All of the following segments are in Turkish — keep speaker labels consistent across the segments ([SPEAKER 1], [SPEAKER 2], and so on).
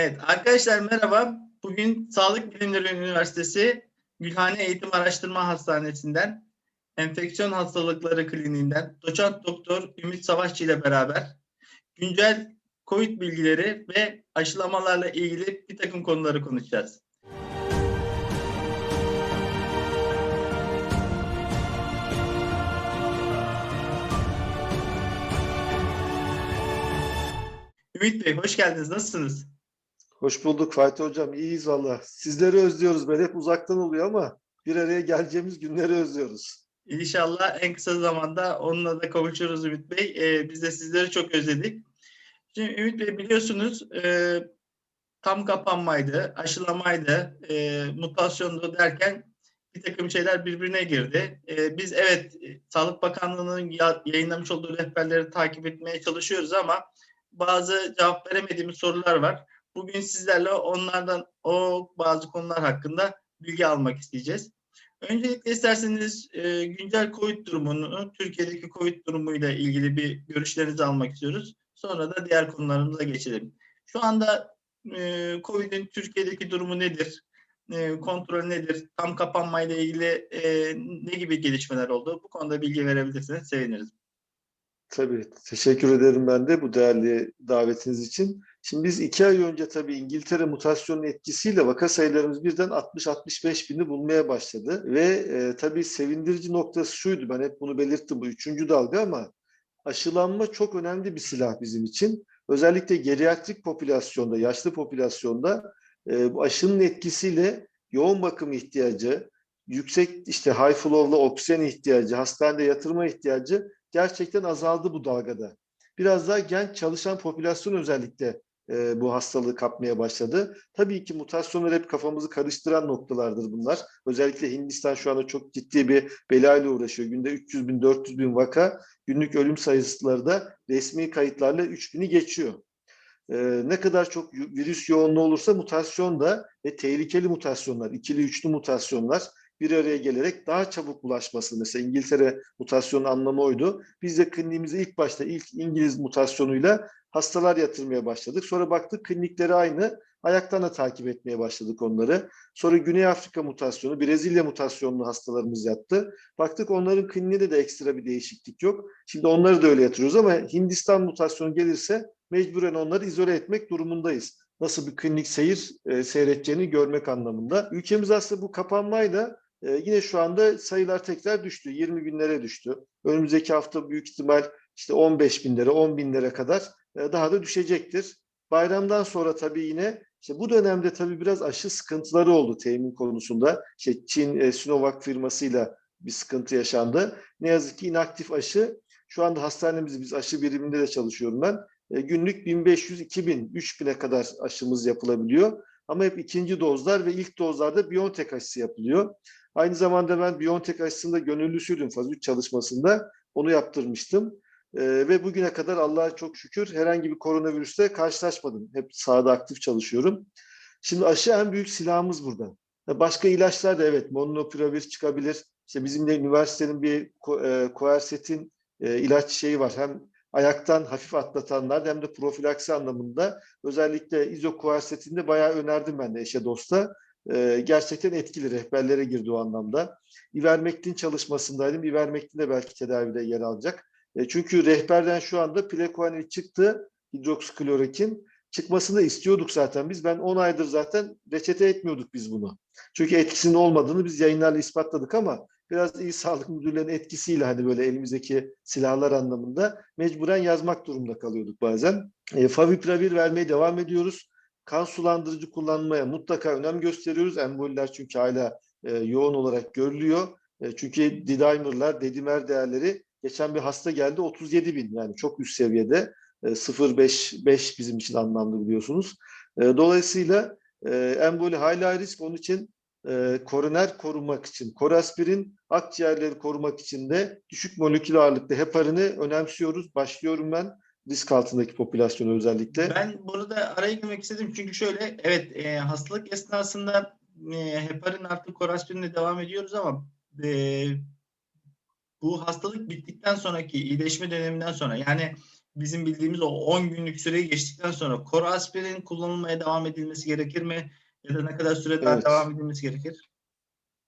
[SPEAKER 1] Evet arkadaşlar merhaba. Bugün Sağlık Bilimleri Üniversitesi Gülhane Eğitim Araştırma Hastanesi'nden Enfeksiyon Hastalıkları Kliniğinden Doçent Doktor Ümit Savaşçı ile beraber güncel COVID bilgileri ve aşılamalarla ilgili bir takım konuları konuşacağız. Ümit Bey hoş geldiniz. Nasılsınız?
[SPEAKER 2] Hoş bulduk Fatih Hocam. İyiyiz valla. Sizleri özlüyoruz. Ben hep uzaktan oluyor ama bir araya geleceğimiz günleri özlüyoruz.
[SPEAKER 1] İnşallah en kısa zamanda onunla da kavuşuruz Ümit Bey. Ee, biz de sizleri çok özledik. Şimdi Ümit Bey biliyorsunuz e, tam kapanmaydı, aşılamaydı, e, mutasyondu derken bir takım şeyler birbirine girdi. E, biz evet Sağlık Bakanlığı'nın ya, yayınlamış olduğu rehberleri takip etmeye çalışıyoruz ama bazı cevap veremediğimiz sorular var. Bugün sizlerle onlardan o bazı konular hakkında bilgi almak isteyeceğiz. Öncelikle isterseniz e, güncel COVID durumunu, Türkiye'deki COVID durumuyla ilgili bir görüşlerinizi almak istiyoruz. Sonra da diğer konularımıza geçelim. Şu anda e, COVID'in Türkiye'deki durumu nedir? E, kontrol nedir? Tam kapanmayla ilgili e, ne gibi gelişmeler oldu? Bu konuda bilgi verebilirseniz seviniriz.
[SPEAKER 2] Tabii. Teşekkür ederim ben de bu değerli davetiniz için. Şimdi biz iki ay önce tabii İngiltere mutasyonun etkisiyle vaka sayılarımız birden 60-65 bini bulmaya başladı. Ve e, tabii sevindirici noktası şuydu, ben hep bunu belirttim bu üçüncü dalga ama aşılanma çok önemli bir silah bizim için. Özellikle geriatrik popülasyonda, yaşlı popülasyonda e, bu aşının etkisiyle yoğun bakım ihtiyacı, yüksek işte high flow'la oksijen ihtiyacı, hastanede yatırma ihtiyacı gerçekten azaldı bu dalgada. Biraz daha genç çalışan popülasyon özellikle e, bu hastalığı kapmaya başladı. Tabii ki mutasyonlar hep kafamızı karıştıran noktalardır bunlar. Özellikle Hindistan şu anda çok ciddi bir belayla uğraşıyor. Günde 300 bin, 400 bin vaka, günlük ölüm sayıları da resmi kayıtlarla 3000'i geçiyor. Ee, ne kadar çok virüs yoğunluğu olursa mutasyon da ve tehlikeli mutasyonlar, ikili üçlü mutasyonlar bir araya gelerek daha çabuk bulaşması. Mesela İngiltere mutasyonun anlamı oydu. Biz de kliniğimize ilk başta ilk İngiliz mutasyonuyla hastalar yatırmaya başladık. Sonra baktık klinikleri aynı. Ayaktan da takip etmeye başladık onları. Sonra Güney Afrika mutasyonu, Brezilya mutasyonlu hastalarımız yattı. Baktık onların kliniğinde de ekstra bir değişiklik yok. Şimdi onları da öyle yatırıyoruz ama Hindistan mutasyonu gelirse mecburen onları izole etmek durumundayız. Nasıl bir klinik seyir e, seyredeceğini görmek anlamında. Ülkemiz aslında bu kapanmayla e, yine şu anda sayılar tekrar düştü. 20 binlere düştü. Önümüzdeki hafta büyük ihtimal işte 15 binlere, 10 binlere kadar e, daha da düşecektir. Bayramdan sonra tabii yine işte bu dönemde tabii biraz aşı sıkıntıları oldu temin konusunda. İşte Çin e, Sinovac firmasıyla bir sıkıntı yaşandı. Ne yazık ki inaktif aşı şu anda hastanemiz biz aşı biriminde de çalışıyorum ben. E, günlük 1500, 2000, 3000'e kadar aşımız yapılabiliyor. Ama hep ikinci dozlar ve ilk dozlarda BioNTech aşısı yapılıyor. Aynı zamanda ben BioNTech aşısında gönüllüsüydüm faz 3 çalışmasında. Onu yaptırmıştım. Ee, ve bugüne kadar Allah'a çok şükür herhangi bir koronavirüste karşılaşmadım. Hep sahada aktif çalışıyorum. Şimdi aşı en büyük silahımız burada. Başka ilaçlar da evet monopiravir çıkabilir. İşte bizim de üniversitenin bir koersetin e, ilaç şeyi var. Hem ayaktan hafif atlatanlar hem de profilaksi anlamında özellikle izokoersetinde bayağı önerdim ben de eşe dosta. Ee, gerçekten etkili rehberlere girdi o anlamda. İvermektin çalışmasındaydım. İvermektin de belki tedavide yer alacak. E, çünkü rehberden şu anda plekoanil çıktı, hidroksiklorokin. Çıkmasını istiyorduk zaten biz. Ben 10 aydır zaten reçete etmiyorduk biz bunu. Çünkü etkisinin olmadığını biz yayınlarla ispatladık ama biraz iyi sağlık müdürlerinin etkisiyle hani böyle elimizdeki silahlar anlamında mecburen yazmak durumunda kalıyorduk bazen. E, favipiravir vermeye devam ediyoruz. Kan sulandırıcı kullanmaya mutlaka önem gösteriyoruz. Emboliler çünkü hala e, yoğun olarak görülüyor. E, çünkü didimerler, dedimer değerleri geçen bir hasta geldi 37 bin yani çok üst seviyede. E, 0.5 bizim için anlamlı biliyorsunuz. E, dolayısıyla e, emboli hala risk onun için e, koroner korumak için, koraspirin akciğerleri korumak için de düşük molekül ağırlıklı heparini önemsiyoruz. Başlıyorum ben risk altındaki popülasyonu özellikle.
[SPEAKER 1] Ben burada araya girmek istedim çünkü şöyle evet e, hastalık esnasında e, heparin artı koraspirinle devam ediyoruz ama e, bu hastalık bittikten sonraki iyileşme döneminden sonra yani bizim bildiğimiz o 10 günlük süreyi geçtikten sonra Koraspirin kullanılmaya devam edilmesi gerekir mi? Ya da ne kadar süre daha
[SPEAKER 2] Evet.
[SPEAKER 1] devam edilmesi gerekir?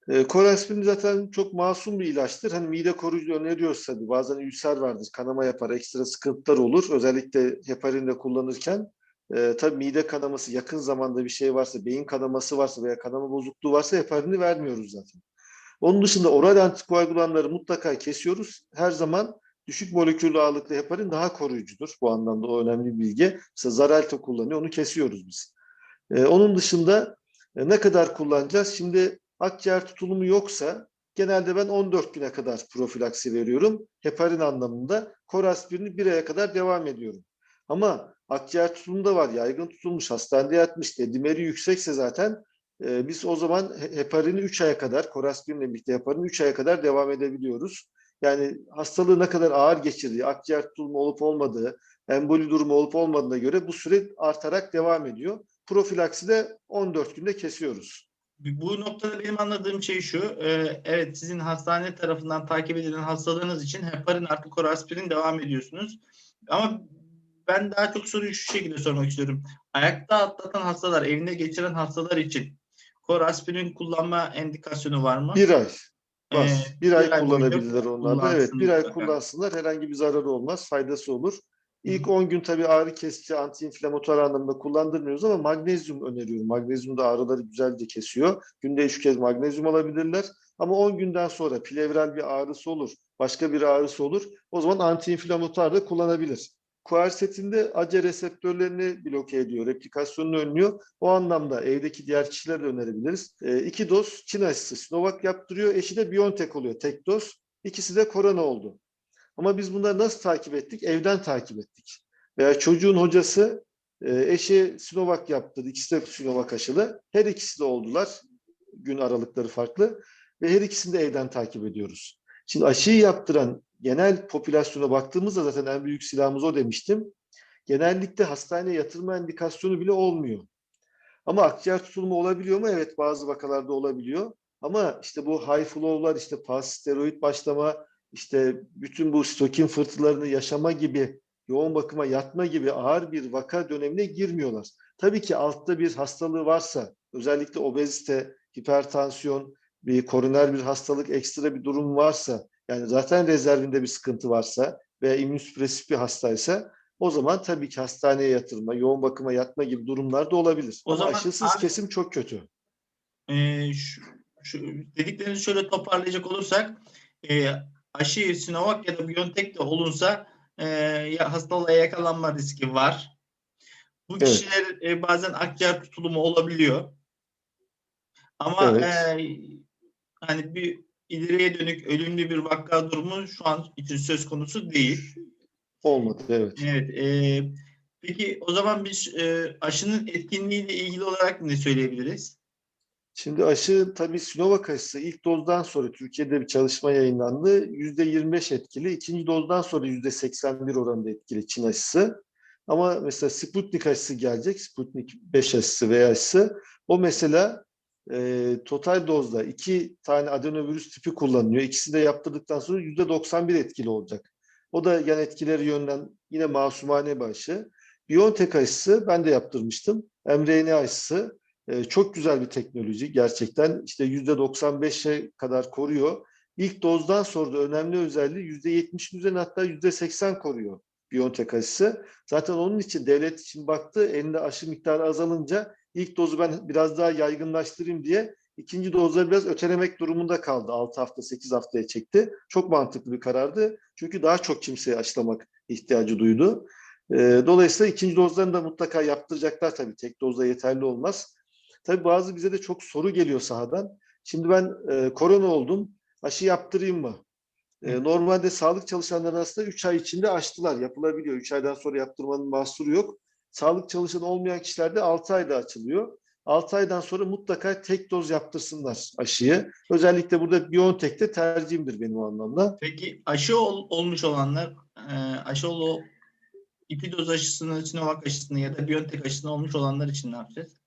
[SPEAKER 2] E, Koraspirin zaten çok masum bir ilaçtır. Hani mide koruyucu öneriyoruz tabii. Bazen ülser vardır, kanama yapar, ekstra sıkıntılar olur. Özellikle heparinde kullanırken. E, tabii mide kanaması, yakın zamanda bir şey varsa, beyin kanaması varsa veya kanama bozukluğu varsa heparini vermiyoruz zaten. Onun dışında oral antikoagülanları mutlaka kesiyoruz. Her zaman düşük moleküllü ağırlıklı heparin daha koruyucudur. Bu anlamda o önemli bir bilgi. Mesela Xarelto kullanıyor, onu kesiyoruz biz. E, onun dışında e, ne kadar kullanacağız? Şimdi akciğer tutulumu yoksa genelde ben 14 güne kadar profilaksi veriyorum. Heparin anlamında koraspirini bir aya kadar devam ediyorum. Ama akciğer tutulumu da var. Yaygın tutulmuş, hastanede yatmış, dedimeri yüksekse zaten e, biz o zaman he- heparini 3 aya kadar, koraspirinle birlikte heparini 3 aya kadar devam edebiliyoruz. Yani hastalığı ne kadar ağır geçirdiği, akciğer tutulumu olup olmadığı, emboli durumu olup olmadığına göre bu süre artarak devam ediyor. Profilaksi de 14 günde kesiyoruz.
[SPEAKER 1] Bu noktada benim anladığım şey şu. e, evet sizin hastane tarafından takip edilen hastalığınız için heparin artı koraspirin devam ediyorsunuz. Ama ben daha çok soruyu şu şekilde sormak istiyorum. Ayakta atlatan hastalar, evinde geçiren hastalar için koraspirin kullanma endikasyonu var mı?
[SPEAKER 2] Bir ay. Var.
[SPEAKER 1] Ee,
[SPEAKER 2] bir ay
[SPEAKER 1] bir ay boyunca
[SPEAKER 2] kullanabilirler onlar da. Evet, bir ay kullansınlar. Herhangi bir zararı olmaz, faydası olur. İlk 10 gün tabii ağrı kesici, antiinflamatuar anlamında kullandırmıyoruz ama magnezyum öneriyorum. Magnezyum da ağrıları güzelce kesiyor. Günde 3 kez magnezyum alabilirler. Ama 10 günden sonra plevral bir ağrısı olur, başka bir ağrısı olur. O zaman antiinflamatuar da kullanabilir. Quercetin de ACE reseptörlerini bloke ediyor, replikasyonunu önlüyor. O anlamda evdeki diğer kişilere de önerebiliriz. E, iki doz Çin aşısı Sinovac yaptırıyor. Eşi de BioNTech oluyor tek doz. İkisi de korona oldu. Ama biz bunları nasıl takip ettik? Evden takip ettik. Veya çocuğun hocası e, eşi Sinovac yaptırdı. İkisi de Sinovac aşılı. Her ikisi de oldular. Gün aralıkları farklı. Ve her ikisini de evden takip ediyoruz. Şimdi aşıyı yaptıran genel popülasyona baktığımızda zaten en büyük silahımız o demiştim. Genellikle hastaneye yatırma endikasyonu bile olmuyor. Ama akciğer tutulumu olabiliyor mu? Evet bazı vakalarda olabiliyor. Ama işte bu high flow'lar, işte pas steroid başlama, işte bütün bu stokin fırtılarını yaşama gibi, yoğun bakıma yatma gibi ağır bir vaka dönemine girmiyorlar. Tabii ki altta bir hastalığı varsa, özellikle obezite, hipertansiyon, bir koroner bir hastalık, ekstra bir durum varsa, yani zaten rezervinde bir sıkıntı varsa veya immünsüpresif bir hastaysa o zaman tabii ki hastaneye yatırma, yoğun bakıma yatma gibi durumlar da olabilir.
[SPEAKER 1] O
[SPEAKER 2] Ama
[SPEAKER 1] zaman
[SPEAKER 2] aşısız
[SPEAKER 1] abi-
[SPEAKER 2] kesim çok kötü.
[SPEAKER 1] Ee, şu, şu dediklerinizi şöyle toparlayacak olursak e, aşı Sinovac ya da BioNTech de olunsa e, ya hastalığa yakalanma riski var. Bu
[SPEAKER 2] Evet.
[SPEAKER 1] kişiler e, bazen akciğer tutulumu olabiliyor. Ama
[SPEAKER 2] Evet.
[SPEAKER 1] e, hani bir ileriye dönük ölümlü bir vaka durumu şu an için söz konusu değil.
[SPEAKER 2] Olmadı, evet.
[SPEAKER 1] Evet. e, peki o zaman biz e, aşının etkinliğiyle ilgili olarak ne söyleyebiliriz?
[SPEAKER 2] Şimdi aşı tabii Sinovac aşısı ilk dozdan sonra Türkiye'de bir çalışma yayınlandı. %25 etkili. İkinci dozdan sonra %81 oranında etkili Çin aşısı. Ama mesela Sputnik aşısı gelecek. Sputnik 5 aşısı veya aşısı. O mesela e, total dozda iki tane adenovirüs tipi kullanılıyor. İkisini de yaptırdıktan sonra %91 etkili olacak. O da yan etkileri yönden yine masumane bir aşı. BioNTech aşısı ben de yaptırmıştım. mRNA aşısı. Ee, çok güzel bir teknoloji gerçekten işte %95'e kadar koruyor. İlk dozdan sonra da önemli özelliği %70'in üzerine hatta %80 koruyor BioNTech aşısı. Zaten onun için devlet için baktı elinde aşı miktarı azalınca ilk dozu ben biraz daha yaygınlaştırayım diye ikinci dozları biraz ötelemek durumunda kaldı. 6 hafta 8 haftaya çekti. Çok mantıklı bir karardı. Çünkü daha çok kimseye aşılamak ihtiyacı duydu. Ee, Dolayısıyla ikinci dozlarını da mutlaka yaptıracaklar tabii. Tek dozda yeterli olmaz. Tabii bazı bize de çok soru geliyor sahadan. Şimdi ben e, korona oldum, aşı yaptırayım mı? E, normalde sağlık çalışanları arasında 3 ay içinde aştılar, yapılabiliyor. 3 aydan sonra yaptırmanın mahsuru yok. Sağlık çalışanı olmayan kişilerde 6 ayda açılıyor. 6 aydan sonra mutlaka tek doz yaptırsınlar aşıyı. Özellikle burada BioNTech'te tercihimdir benim o anlamda.
[SPEAKER 1] Peki aşı ol- olmuş olanlar, e, aşı ol iki doz aşısını, Sinovac aşısını ya da BioNTech aşısını olmuş olanlar için ne yapacağız?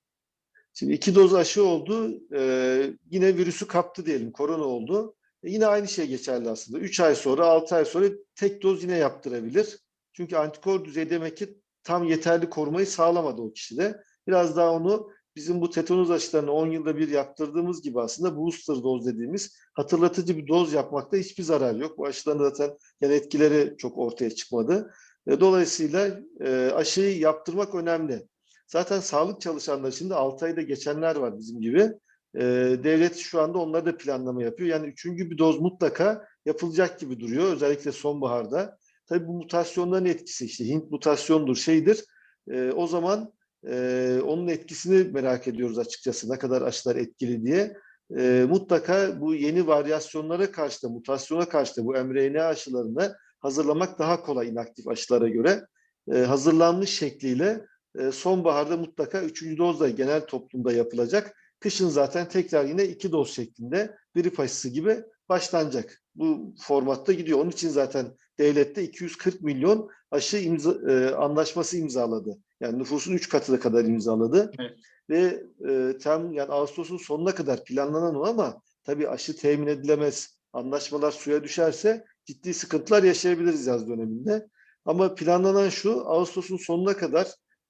[SPEAKER 2] Şimdi iki doz aşı oldu, e, yine virüsü kaptı diyelim, korona oldu. E, yine aynı şey geçerli aslında. 3 ay sonra, 6 ay sonra tek doz yine yaptırabilir. Çünkü antikor düzeyi demek ki tam yeterli korumayı sağlamadı o kişide. Biraz daha onu bizim bu tetanoz aşılarını 10 yılda bir yaptırdığımız gibi aslında booster doz dediğimiz hatırlatıcı bir doz yapmakta hiçbir zarar yok. Bu aşıların zaten yan etkileri çok ortaya çıkmadı. E, Dolayısıyla e, aşıyı yaptırmak önemli. Zaten sağlık çalışanları şimdi 6 ayda geçenler var bizim gibi. E, devlet şu anda onları da planlama yapıyor. Yani üçüncü bir doz mutlaka yapılacak gibi duruyor. Özellikle sonbaharda. Tabii bu mutasyonların etkisi işte Hint mutasyondur şeydir. E, o zaman e, onun etkisini merak ediyoruz açıkçası ne kadar aşılar etkili diye. E, mutlaka bu yeni varyasyonlara karşı da mutasyona karşı da bu mRNA aşılarını hazırlamak daha kolay inaktif aşılara göre. E, hazırlanmış şekliyle sonbaharda mutlaka üçüncü doz da genel toplumda yapılacak. Kışın zaten tekrar yine iki doz şeklinde grip aşısı gibi başlanacak. Bu formatta gidiyor. Onun için zaten devlette 240 milyon aşı imza, e, anlaşması imzaladı. Yani nüfusun üç katı kadar imzaladı.
[SPEAKER 1] Evet.
[SPEAKER 2] Ve e, tam yani Ağustos'un sonuna kadar planlanan o ama tabii aşı temin edilemez. Anlaşmalar suya düşerse ciddi sıkıntılar yaşayabiliriz yaz döneminde. Ama planlanan şu Ağustos'un sonuna kadar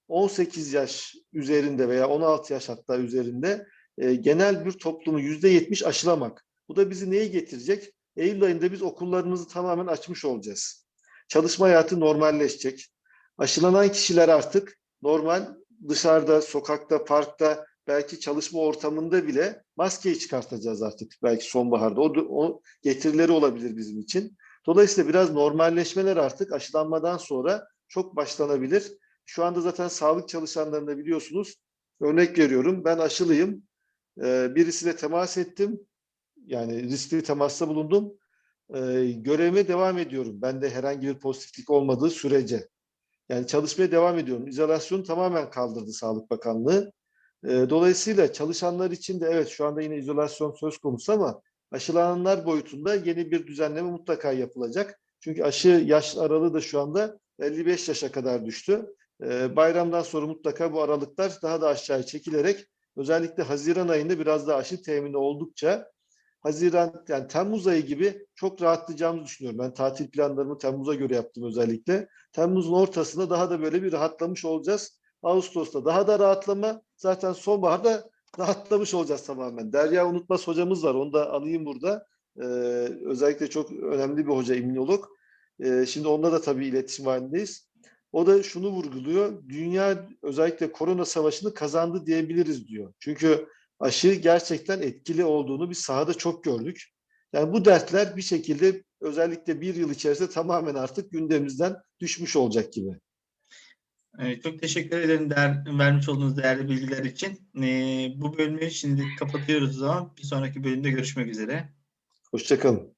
[SPEAKER 2] 18 yaş üzerinde veya 16 yaş hatta üzerinde e, genel bir toplumu %70 aşılamak. Bu da bizi neye getirecek? Eylül ayında biz okullarımızı tamamen açmış olacağız. Çalışma hayatı normalleşecek. Aşılanan kişiler artık normal dışarıda, sokakta, parkta, belki çalışma ortamında bile maskeyi çıkartacağız artık belki sonbaharda. O, o getirileri olabilir bizim için. Dolayısıyla biraz normalleşmeler artık aşılanmadan sonra çok başlanabilir. Şu anda zaten sağlık çalışanlarında biliyorsunuz örnek veriyorum ben aşılıyım. Ee, birisiyle temas ettim. Yani riskli temasta bulundum. Görevime devam ediyorum. Bende herhangi bir pozitiflik olmadığı sürece. Yani çalışmaya devam ediyorum. İzolasyonu tamamen kaldırdı Sağlık Bakanlığı. Ee, dolayısıyla çalışanlar için de evet şu anda yine izolasyon söz konusu ama aşılananlar boyutunda yeni bir düzenleme mutlaka yapılacak. Çünkü aşı yaş aralığı da şu anda 55 yaşa kadar düştü. Ee, bayramdan sonra mutlaka bu aralıklar daha da aşağıya çekilerek özellikle Haziran ayında biraz daha aşı temini oldukça Haziran yani Temmuz ayı gibi çok rahatlayacağımızı düşünüyorum. Ben tatil planlarımı Temmuz'a göre yaptım özellikle. Temmuz'un ortasında daha da böyle bir rahatlamış olacağız. Ağustos'ta daha da rahatlama. Zaten sonbaharda rahatlamış olacağız tamamen. Derya Unutmaz hocamız var. Onu da anayım burada. Ee, özellikle çok önemli bir hoca, immünolog. Ee, şimdi onunla da tabii iletişim halindeyiz. O da şunu vurguluyor. Dünya özellikle korona savaşını kazandı diyebiliriz diyor. Çünkü aşı gerçekten etkili olduğunu biz sahada çok gördük. Yani bu dertler bir şekilde özellikle bir yıl içerisinde tamamen artık gündemimizden düşmüş olacak gibi.
[SPEAKER 1] Evet, çok teşekkür ederim değer, vermiş olduğunuz değerli bilgiler için. Ee, bu bölümü şimdi kapatıyoruz o zaman. Bir sonraki bölümde görüşmek üzere.
[SPEAKER 2] Hoşçakalın.